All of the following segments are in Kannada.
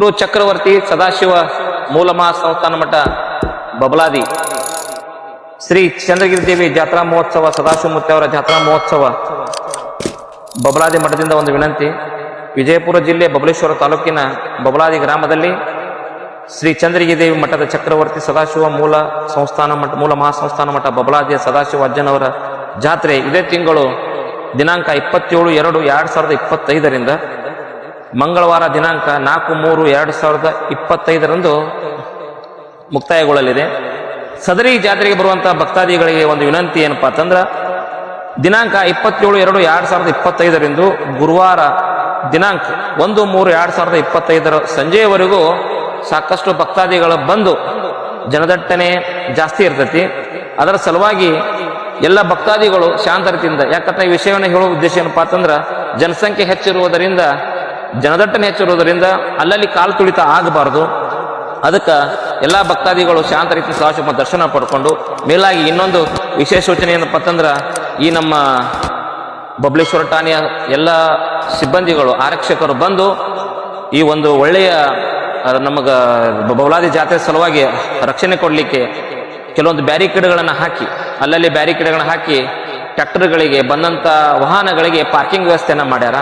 ಗುರು ಚಕ್ರವರ್ತಿ ಸದಾಶಿವ ಮೂಲಮಾ ಸಂಸ್ಥಾನ ಮಠ ಬಬಲಾದಿ. ಶ್ರೀ ಚಂದ್ರಗಿರಿ ದೇವಿ ಜಾತ್ರಾ ಮಹೋತ್ಸವ, ಸದಾಶಿವಮೂರ್ತಿ ಅವರ ಜಾತ್ರಾ ಮಹೋತ್ಸವ ಬಬಲಾದಿ ಮಠದಿಂದ ಒಂದು ವಿನಂತಿ. ವಿಜಯಪುರ ಜಿಲ್ಲೆ ಬಬಲೇಶ್ವರ ತಾಲೂಕಿನ ಬಬಲಾದಿ ಗ್ರಾಮದಲ್ಲಿ ಶ್ರೀ ಚಂದ್ರಗಿರಿ ದೇವಿ ಮಠದ ಚಕ್ರವರ್ತಿ ಸದಾಶಿವ ಮೂಲ ಸಂಸ್ಥಾನ ಮಠ, ಮೂಲ ಮಹಾಸಂಸ್ಥಾನ ಮಠ ಬಬಲಾದಿಯ ಸದಾಶಿವ ಅಜ್ಜನವರ ಜಾತ್ರೆ ಇದೇ ತಿಂಗಳು ದಿನಾಂಕ ಇಪ್ಪತ್ತೇಳು ಎರಡು ಎರಡು ಸಾವಿರದ ಇಪ್ಪತ್ತೈದರಿಂದ ಮಂಗಳವಾರ ದಿನಾಂಕ ನಾಲ್ಕು ಮೂರು ಎರಡು ಸಾವಿರದ ಇಪ್ಪತ್ತೈದರಂದು ಮುಕ್ತಾಯಗೊಳ್ಳಲಿದೆ. ಸದರಿ ಜಾತ್ರೆಗೆ ಬರುವಂಥ ಭಕ್ತಾದಿಗಳಿಗೆ ಒಂದು ವಿನಂತಿ ಏನಪ್ಪಾ ಅಂತಂದ್ರೆ, ದಿನಾಂಕ ಇಪ್ಪತ್ತೇಳು ಎರಡು ಎರಡು ಸಾವಿರದ ಇಪ್ಪತ್ತೈದರಂದು ಗುರುವಾರ ದಿನಾಂಕ ಒಂದು ಮೂರು ಎರಡು ಸಾವಿರದ ಇಪ್ಪತ್ತೈದರ ಸಂಜೆಯವರೆಗೂ ಸಾಕಷ್ಟು ಭಕ್ತಾದಿಗಳು ಬಂದು ಜನದಟ್ಟಣೆ ಜಾಸ್ತಿ ಇರ್ತೈತಿ. ಅದರ ಸಲುವಾಗಿ ಎಲ್ಲ ಭಕ್ತಾದಿಗಳು ಶಾಂತ ರೀತಿಯಿಂದ ಯಾಕಂದ್ರೆ ಈ ವಿಷಯವನ್ನು ಹೇಳುವ ಉದ್ದೇಶ ಏನಪ್ಪಾ ಅಂತಂದ್ರೆ, ಜನಸಂಖ್ಯೆ ಹೆಚ್ಚಿರುವುದರಿಂದ ಜನದಟ್ಟಣೆ ಹೆಚ್ಚಿರುವುದರಿಂದ ಅಲ್ಲಲ್ಲಿ ಕಾಲು ತುಳಿತ ಆಗಬಾರದು. ಅದಕ್ಕೆ ಎಲ್ಲ ಭಕ್ತಾದಿಗಳು ಶಾಂತ ರೀತಿ ಸಹಶಮ ದರ್ಶನ ಪಡ್ಕೊಂಡು, ಮೇಲಾಗಿ ಇನ್ನೊಂದು ವಿಶೇಷ ಸೂಚನೆ ಏನಪ್ಪ ಅಂತಂದ್ರೆ ಈ ನಮ್ಮ ಬಬ್ಲೇಶ್ವರ ಠಾಣೆಯ ಎಲ್ಲ ಸಿಬ್ಬಂದಿಗಳು, ಆರಕ್ಷಕರು ಬಂದು ಈ ಒಂದು ಒಳ್ಳೆಯ ನಮಗೆ ಬೌಲಾದಿ ಜಾತ್ರೆ ಸಲುವಾಗಿ ರಕ್ಷಣೆ ಕೊಡಲಿಕ್ಕೆ ಕೆಲವೊಂದು ಬ್ಯಾರಿಕೇಡ್ಗಳನ್ನು ಹಾಕಿ, ಅಲ್ಲಲ್ಲಿ ಬ್ಯಾರಿಕೇಡ್ಗಳನ್ನ ಹಾಕಿ ಟ್ರ್ಯಾಕ್ಟರ್ಗಳಿಗೆ ಬಂದಂಥ ವಾಹನಗಳಿಗೆ ಪಾರ್ಕಿಂಗ್ ವ್ಯವಸ್ಥೆಯನ್ನು ಮಾಡ್ಯಾರ.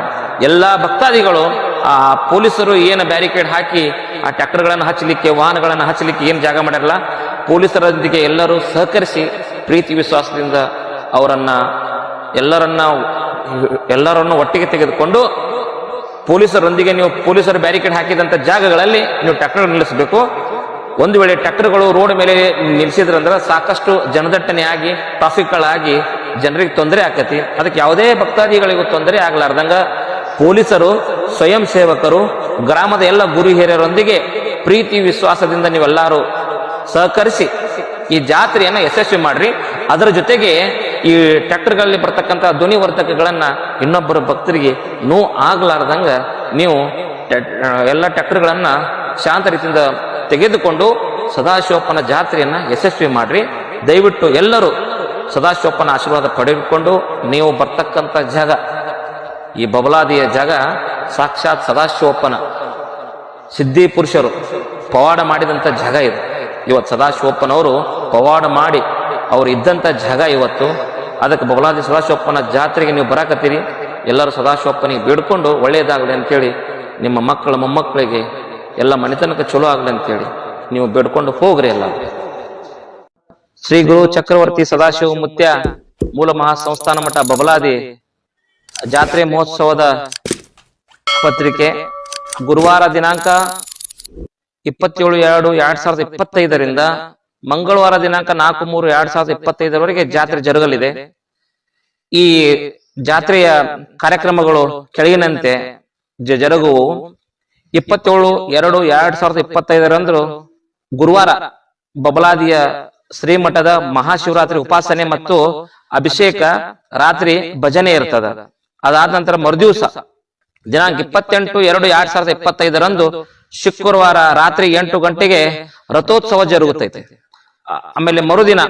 ಎಲ್ಲ ಭಕ್ತಾದಿಗಳು ಆ ಪೊಲೀಸರು ಏನು ಬ್ಯಾರಿಕೇಡ್ ಹಾಕಿ ಆ ಟ್ರ್ಯಾಕ್ಟರ್ಗಳನ್ನು ಹಚ್ಚಲಿಕ್ಕೆ, ವಾಹನಗಳನ್ನು ಹಚ್ಚಲಿಕ್ಕೆ ಏನು ಜಾಗ ಮಾಡಿರಲ್ಲ, ಪೊಲೀಸರೊಂದಿಗೆ ಎಲ್ಲರೂ ಸಹಕರಿಸಿ ಪ್ರೀತಿ ವಿಶ್ವಾಸದಿಂದ ಅವರನ್ನು ಎಲ್ಲರನ್ನ, ಎಲ್ಲರನ್ನು ಒಟ್ಟಿಗೆ ತೆಗೆದುಕೊಂಡು ಪೊಲೀಸರೊಂದಿಗೆ ನೀವು ಪೊಲೀಸರು ಬ್ಯಾರಿಕೇಡ್ ಹಾಕಿದಂಥ ಜಾಗಗಳಲ್ಲಿ ನೀವು ಟ್ರ್ಯಾಕ್ಟರ್ ನಿಲ್ಲಿಸಬೇಕು. ಒಂದು ವೇಳೆ ಟ್ರ್ಯಾಕ್ಟರ್ಗಳು ರೋಡ್ ಮೇಲೆ ನಿಲ್ಲಿಸಿದ್ರಂದ್ರೆ ಸಾಕಷ್ಟು ಜನದಟ್ಟಣೆ ಆಗಿ ಟ್ರಾಫಿಕ್ಗಳಾಗಿ ಜನರಿಗೆ ತೊಂದರೆ ಆಕತಿ ಅದಕ್ಕೆ ಯಾವುದೇ ಭಕ್ತಾದಿಗಳಿಗೂ ತೊಂದರೆ ಆಗ್ಲಾರ್ದಂಗ ಪೊಲೀಸರು, ಸ್ವಯಂ ಸೇವಕರು, ಗ್ರಾಮದ ಎಲ್ಲ ಗುರು ಹಿರಿಯರೊಂದಿಗೆ ಪ್ರೀತಿ ವಿಶ್ವಾಸದಿಂದ ನೀವೆಲ್ಲರೂ ಸಹಕರಿಸಿ ಈ ಜಾತ್ರೆಯನ್ನು ಯಶಸ್ವಿ ಮಾಡ್ರಿ. ಅದರ ಜೊತೆಗೆ ಈ ಟ್ರ್ಯಾಕ್ಟರ್ಗಳಲ್ಲಿ ಬರ್ತಕ್ಕಂಥ ಧ್ವನಿವರ್ಧಕಗಳನ್ನ ಇನ್ನೊಬ್ಬರ ಭಕ್ತರಿಗೆ ನೋವು ಆಗ್ಲಾರ್ದಂಗ ನೀವು ಎಲ್ಲ ಟ್ರ್ಯಾಕ್ಟರ್ಗಳನ್ನ ಶಾಂತ ರೀತಿಯಿಂದ ತೆಗೆದುಕೊಂಡು ಸದಾಶಿವಪ್ಪನ ಜಾತ್ರೆಯನ್ನ ಯಶಸ್ವಿ ಮಾಡ್ರಿ. ದಯವಿಟ್ಟು ಎಲ್ಲರೂ ಸದಾಶಿವಪ್ಪನ ಆಶೀರ್ವಾದ ಪಡೆದುಕೊಂಡು ನೀವು ಬರ್ತಕ್ಕಂಥ ಜಾಗ ಈ ಬಬಲಾದಿಯ ಜಾಗ ಸಾಕ್ಷಾತ್ ಸದಾಶಿವಪ್ಪನ ಸಿದ್ಧಿ ಪುರುಷರು ಪವಾಡ ಮಾಡಿದಂತ ಜಾಗ ಇದು. ಇವತ್ತು ಸದಾಶಿವಪ್ಪನವರು ಪವಾಡ ಮಾಡಿ ಅವ್ರು ಇದ್ದಂತ ಜಾಗ ಇವತ್ತು. ಅದಕ್ಕೆ ಬಬಲಾದಿ ಸದಾಶಿವಪ್ಪನ ಜಾತ್ರೆಗೆ ನೀವು ಬರಾಕತ್ತೀರಿ. ಎಲ್ಲರೂ ಸದಾಶಿವಪ್ಪನಿಗೆ ಬೇಡ್ಕೊಂಡು ಒಳ್ಳೆಯದಾಗಲಿ ಅಂತೇಳಿ, ನಿಮ್ಮ ಮಕ್ಕಳ ಮೊಮ್ಮಕ್ಕಳಿಗೆ ಎಲ್ಲ ಮನೆತನಕ್ಕೆ ಚಲೋ ಆಗಲಿ ಅಂತೇಳಿ ನೀವು ಬೇಡ್ಕೊಂಡು ಹೋಗ್ರಿ ಎಲ್ಲ. ಶ್ರೀ ಗುರು ಚಕ್ರವರ್ತಿ ಸದಾಶಿವ ಮುತ್ಯ ಮೂಲ ಮಹಾಸಂಸ್ಥಾನ ಮಠ ಬಬಲಾದಿ ಜಾತ್ರೆ ಮಹೋತ್ಸವದ ಪತ್ರಿಕೆ, ಗುರುವಾರ ದಿನಾಂಕ ಇಪ್ಪತ್ತೇಳು ಎರಡು ಎರಡ್ ಸಾವಿರದ ಇಪ್ಪತ್ತೈದರಿಂದ ಮಂಗಳವಾರ ದಿನಾಂಕ ನಾಲ್ಕು ಮೂರು ಎರಡ್ ಸಾವಿರದ ಇಪ್ಪತ್ತೈದರವರೆಗೆ ಜಾತ್ರೆ ಜರುಗಲಿದೆ. ಈ ಜಾತ್ರೆಯ ಕಾರ್ಯಕ್ರಮಗಳು ಕೆಳಗಿನಂತೆ ಜರುಗುವು. ಇಪ್ಪತ್ತೇಳು ಎರಡು ಎರಡ್ ಸಾವಿರದ ಇಪ್ಪತ್ತೈದರಂದು ಗುರುವಾರ ಬಬಲಾದಿಯ ಶ್ರೀಮಠದ ಮಹಾಶಿವರಾತ್ರಿ ಉಪಾಸನೆ ಮತ್ತು ಅಭಿಷೇಕ ರಾತ್ರಿ ಭಜನೆ ಇರ್ತದ. ಅದಾದ ನಂತರ ಮರುದಿವಸ, ದಿನಾಂಕ ಇಪ್ಪತ್ತೆಂಟು ಎರಡು ಎರಡ್ ಸಾವಿರದ ಇಪ್ಪತ್ತೈದರಂದು ಶುಕ್ರವಾರ ರಾತ್ರಿ ಎಂಟು ಗಂಟೆಗೆ ರಥೋತ್ಸವ ಜರುಗುತ್ತೈತೆ ಆಮೇಲೆ ಮರುದಿನ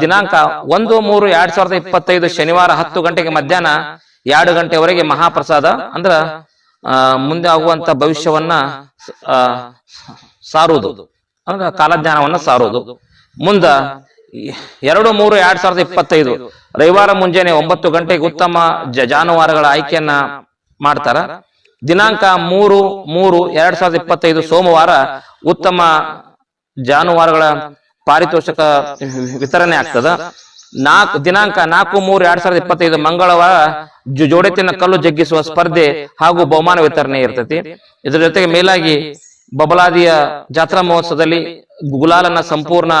ದಿನಾಂಕ ಒಂದು ಮೂರು ಎರಡ್ ಸಾವಿರದ ಇಪ್ಪತ್ತೈದು ಶನಿವಾರ ಹತ್ತು ಗಂಟೆಗೆ ಮಧ್ಯಾಹ್ನ ಎರಡು ಗಂಟೆವರೆಗೆ ಮಹಾಪ್ರಸಾದ, ಅಂದ್ರ ಮುಂದೆ ಆಗುವಂತ ಭವಿಷ್ಯವನ್ನ ಸಾರುವುದು. ಅಂದ್ರೆ ಕಾಲಜ್ಞಾನವನ್ನ ಸಾರುವುದು. ಮುಂದ ಎರಡು ಮೂರು ಎರಡ್ ಸಾವಿರದ ಇಪ್ಪತ್ತೈದು. ರವಿವಾರ ಮುಂಜಾನೆ ಒಂಬತ್ತು ಗಂಟೆಗೆ ಉತ್ತಮ ಜಾನುವಾರುಗಳ ಆಯ್ಕೆಯನ್ನ ಮಾಡ್ತಾರ. ದಿನಾಂಕ ಮೂರು ಮೂರು ಎರಡ್ ಸಾವಿರದ ಇಪ್ಪತ್ತೈದು ಸೋಮವಾರ ಉತ್ತಮ ಜಾನುವಾರುಗಳ ಪಾರಿತೋಷಕ ವಿತರಣೆ ಆಗ್ತದ. ನಾಲ್ಕು ದಿನಾಂಕ ನಾಲ್ಕು ಮೂರು ಎರಡ್ ಸಾವಿರದ ಇಪ್ಪತ್ತೈದು ಮಂಗಳವಾರ ಜೋಡೆತಿನ ಕಲ್ಲು ಜಗ್ಗಿಸುವ ಸ್ಪರ್ಧೆ ಹಾಗೂ ಬಹುಮಾನ ವಿತರಣೆ ಇರ್ತೈತಿ. ಇದರ ಜೊತೆಗೆ ಮೇಲಾಗಿ ಬಬಲಾದಿಯ ಜಾತ್ರಾ ಮಹೋತ್ಸವದಲ್ಲಿ ಗುಲಾಲನ್ನ ಸಂಪೂರ್ಣ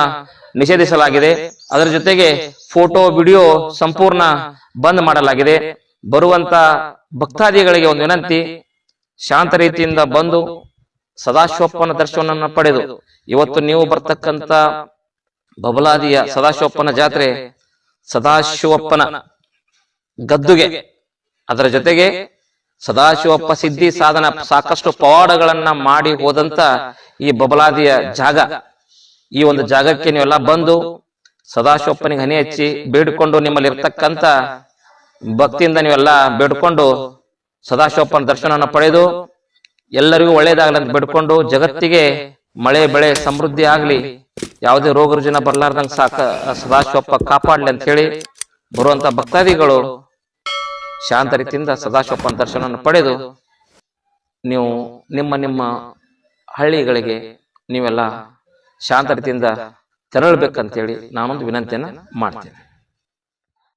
ನಿಷೇಧಿಸಲಾಗಿದೆ. ಅದರ ಜೊತೆಗೆ ಫೋಟೋ, ವಿಡಿಯೋ ಸಂಪೂರ್ಣ ಬಂದ್ ಮಾಡಲಾಗಿದೆ. ಬರುವಂತ ಭಕ್ತಾದಿಗಳಿಗೆ ಒಂದು ವಿನಂತಿ. ಶಾಂತ ರೀತಿಯಿಂದ ಬಂದು ಸದಾಶಿವಪ್ಪನ ದರ್ಶನವನ್ನು ಪಡೆದು ಇವತ್ತು ನೀವು ಬರ್ತಕ್ಕಂತ ಬಬಲಾದಿಯ ಸದಾಶಿವಪ್ಪನ ಜಾತ್ರೆ ಸದಾಶಿವಪ್ಪನ ಗದ್ದುಗೆ. ಅದರ ಜೊತೆಗೆ ಸದಾಶಿವಪ್ಪ ಸಿದ್ಧಿ ಸಾಧನ ಸಾಕಷ್ಟು ಪವಾಡಗಳನ್ನ ಮಾಡಿ ಹೋದಂತ ಈ ಬಬಲಾದಿಯ ಜಾಗ. ಈ ಒಂದು ಜಾಗಕ್ಕೆ ನೀವೆಲ್ಲ ಬಂದು ಸದಾಶಿವಪ್ಪನಿಗೆ ಹನಿ ಹಚ್ಚಿ ಬೇಡಿಕೊಂಡು ನಿಮ್ಮಲ್ಲಿ ಇರ್ತಕ್ಕಂತ ಭಕ್ತಿಯಿಂದ ನೀವೆಲ್ಲ ಬೇಡ್ಕೊಂಡು ಸದಾಶಿವಪ್ಪನ ದರ್ಶನವನ್ನು ಪಡೆದು ಎಲ್ಲರಿಗೂ ಒಳ್ಳೇದಾಗಲಿ ಅಂತ ಬಿಡ್ಕೊಂಡು ಜಗತ್ತಿಗೆ ಮಳೆ, ಬೆಳೆ ಸಮೃದ್ಧಿ ಆಗ್ಲಿ, ಯಾವುದೇ ರೋಗ ರುಜಿನ ಬರ್ಲಾರ್ದಂಗ ಸಾಕ ಸದಾಶಿವಪ್ಪ ಕಾಪಾಡ್ಲಿ ಅಂತ ಹೇಳಿ ಬರುವಂತ ಭಕ್ತಾದಿಗಳು ಶಾಂತ ರೀತಿಯಿಂದ ಸದಾಶಿವಪ್ಪನ ದರ್ಶನವನ್ನು ಪಡೆದು ನೀವು ನಿಮ್ಮ ನಿಮ್ಮ ಹಳ್ಳಿಗಳಿಗೆ ನೀವೆಲ್ಲ ಶಾಂತ ರೀತಿಯಿಂದ ತೆರಳಬೇಕಂತೇಳಿ ನಾನೊಂದು ವಿನಂತಿಯನ್ನ ಮಾಡ್ತೇನೆ.